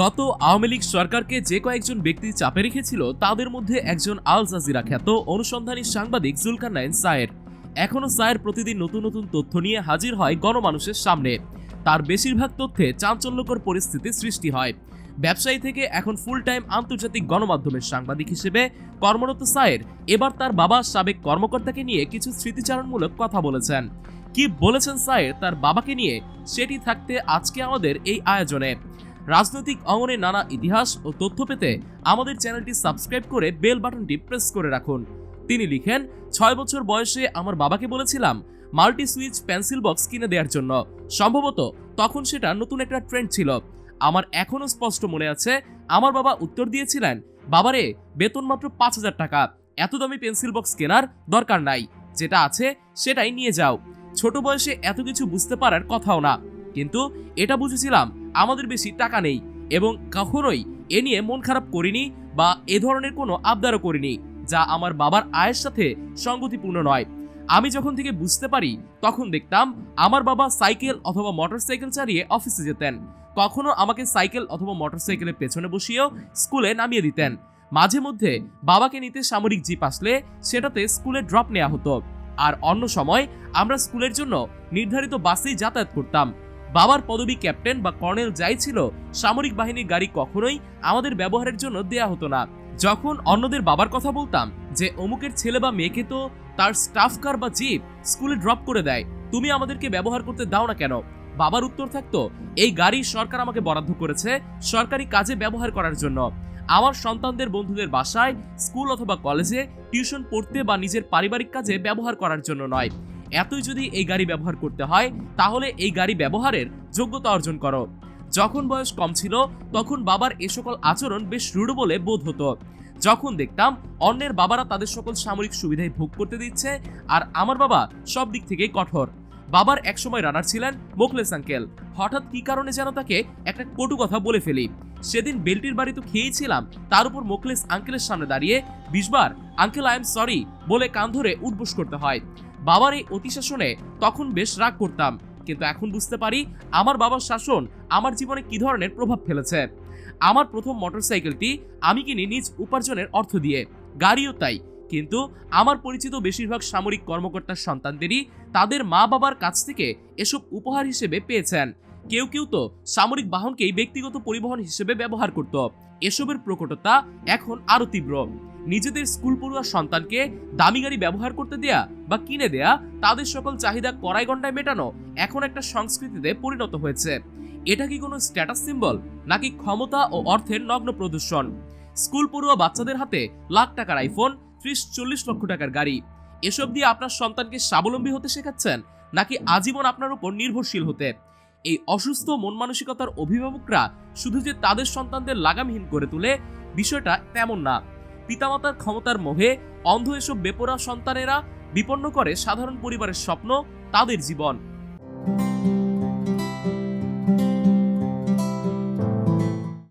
গত আওয়ামী লীগ সরকারকে যে কয়েকজন ব্যক্তি চাপে রেখেছিল, তাদের মধ্যে একজন আল জাজিরা খ্যাত অনুসন্ধানী সাংবাদিক জুলকার নাইন সায়ের। এখনও সায়ের প্রতিদিন নতুন নতুন তথ্য নিয়ে হাজির হয় গণমানুষের সামনে। তার বেশিরভাগ তথ্যে চাঞ্চল্যকর পরিস্থিতি সৃষ্টি হয়। ব্যবসায়ী থেকে এখন ফুল টাইম আন্তর্জাতিক গণমাধ্যমের সাংবাদিক হিসেবে কর্মরত সায়ের এবার তার বাবা সাবেক কর্মকর্তাকে নিয়ে কিছু স্মৃতিচারণমূলক কথা বলেছেন। কি বলেছেন সায়ের তার বাবাকে নিয়ে, সেটি থাকতে আজকে আমাদের এই আয়োজনে। রাজনৈতিক অঙ্গনে নানা ইতিহাস ও তথ্য পেতে আমাদের চ্যানেলটি সাবস্ক্রাইব করে বেল বাটনটি প্রেস করে রাখুন। তিনি লিখেন, ছয় বছর বয়সে আমার বাবাকে বলেছিলাম মাল্টি সুইচ পেন্সিল বক্স কিনে দেওয়ার জন্য। সম্ভবত তখন সেটা নতুন একটা ট্রেন্ড ছিল। আমার এখনও স্পষ্ট মনে আছে, আমার বাবা উত্তর দিয়েছিলেন, বাবারে, বেতন মাত্র পাঁচ হাজার টাকা। এত দামি পেন্সিল বক্স কেনার দরকার নাই। যেটা আছে সেটাই নিয়ে যাও। ছোট বয়সে এত কিছু বুঝতে পারার কথাও না। কিন্তু এটা বুঝেছিলাম আমাদের বেশি টাকা নেই এবং কখনোই এ নিয়ে মন খারাপ করিনি বা এ ধরনের কোনো আবদারও করিনি, যা আমার বাবার আয়ের সাথে সঙ্গতিপূর্ণ নয়। আমি যখন থেকে বুঝতে পারি, তখন দেখতাম আমার বাবা সাইকেল অথবা মোটরসাইকেল চালিয়ে অফিসে যেতেন। কখনো আমাকে সাইকেল অথবা মোটরসাইকেলের পেছনে বসিয়েও স্কুলে নামিয়ে দিতেন। মাঝে মধ্যে বাবাকে নিতে সামরিক জিপ আসলে সেটাতে স্কুলে ড্রপ নেওয়া হতো। আর অন্য সময় আমরা স্কুলের জন্য নির্ধারিত বাসেই যাতায়াত করতাম। বাবার পদবি ক্যাপ্টেন বা কর্নেল যাই ছিল, সামরিক বাহিনীর গাড়ি কখনোই আমাদের ব্যবহারের জন্য দেয়া হতো না। যখন অন্যদের বাবার কথা বলতাম যে, অমুকের ছেলে বা মেয়েকে তো তার স্টাফ কার বা জিপ স্কুলে ড্রপ করে দেয়, তুমি আমাদেরকে ব্যবহার করতে দাও না কেন? বাবার উত্তর থাকতো, এই গাড়ি সরকার আমাকে বরাদ্দ করেছে সরকারি কাজে ব্যবহার করার জন্য। আমার সন্তানদের বন্ধুদের বাসায় স্কুল অথবা কলেজে টিউশন পড়তে বা নিজের পারিবারিক কাজে ব্যবহার করার জন্য নয়। এতই যদি এই গাড়ি ব্যবহার করতে হয়, তাহলে এই গাড়ি ব্যবহারের যোগ্যতা অর্জন করো। যখন বয়স কম ছিল, তখন বাবার এ সকল আচরণ বেশ রূঢ় বলে বোধ হতো। যখন দেখতাম, অন্যের বাবারা তাদের সকল সামরিক সুবিধায় ভোগ করতে দিচ্ছে, আর আমার বাবা সব দিক থেকেই কঠোর। বাবার একসময় রানার ছিলেন মোখলেস আঙ্কেল। হঠাৎ কি কারণে যেন তাকে একটা কটু কথা বলে ফেলি। সেদিন বেলটির বাড়ি তো খেয়েছিলাম, তার উপর মোখলেস আঙ্কেলের সামনে দাঁড়িয়ে বিশবার আঙ্কেল আই এম সরি বলে কান ধরে উঠবোস করতে হয়। বাবার এই অতিশাসনে তখন বেশ রাগ করতাম। কিন্তু এখন বুঝতে পারি আমার বাবার শাসন আমার জীবনে কি ধরনের প্রভাব ফেলেছে। আমার প্রথম মোটরসাইকেলটি আমি কিনি নিজ উপার্জনের অর্থ দিয়ে। গাড়িও তাই। কিন্তু আমার পরিচিত বেশিরভাগ সামরিক কর্মকর্তার সন্তানদেরই তাদের মা বাবার কাছ থেকে এসব উপহার হিসেবে পেয়েছেন। কেউ কেউ তো সামরিক বাহনকেই ব্যক্তিগত পরিবহন হিসেবে ব্যবহার করত। এসবের প্রকটতা এখন আরও তীব্র। নিজেদের স্কুল পড়ুয়া সন্তানকে দামি গাড়ি ব্যবহার করতে দেয়া বা কিনে দেয়া, তাদের সকল চাহিদা কড়াই গন্ডায় মেটানো এখন একটা সংস্কৃতিতে পরিণত হয়েছে। এটা কি কোনো স্ট্যাটাস সিম্বল নাকি ক্ষমতা ও অর্থের নগ্ন প্রদর্শন? স্কুল পড়ুয়া বাচ্চাদের হাতে লাখ টাকার আইফোন ত্রিশ, চল্লিশ লক্ষ টাকার গাড়ি। এসব দিয়ে আপনার সন্তানকে স্বাবলম্বী হতে শেখাচ্ছেন, নাকি আজীবন আপনার উপর নির্ভরশীল হতে? এই অসুস্থ মন মানসিকতার অভিভাবকরা শুধু যে তাদের সন্তানদের লাগামহীন করে তুলে, বিষয়টা তেমন না। পিতামাতার ক্ষমতার মোহে অন্ধ এসব বেপরা সন্তানেরা বিপন্ন করে সাধারণ পরিবারের স্বপ্ন, তাদের জীবন।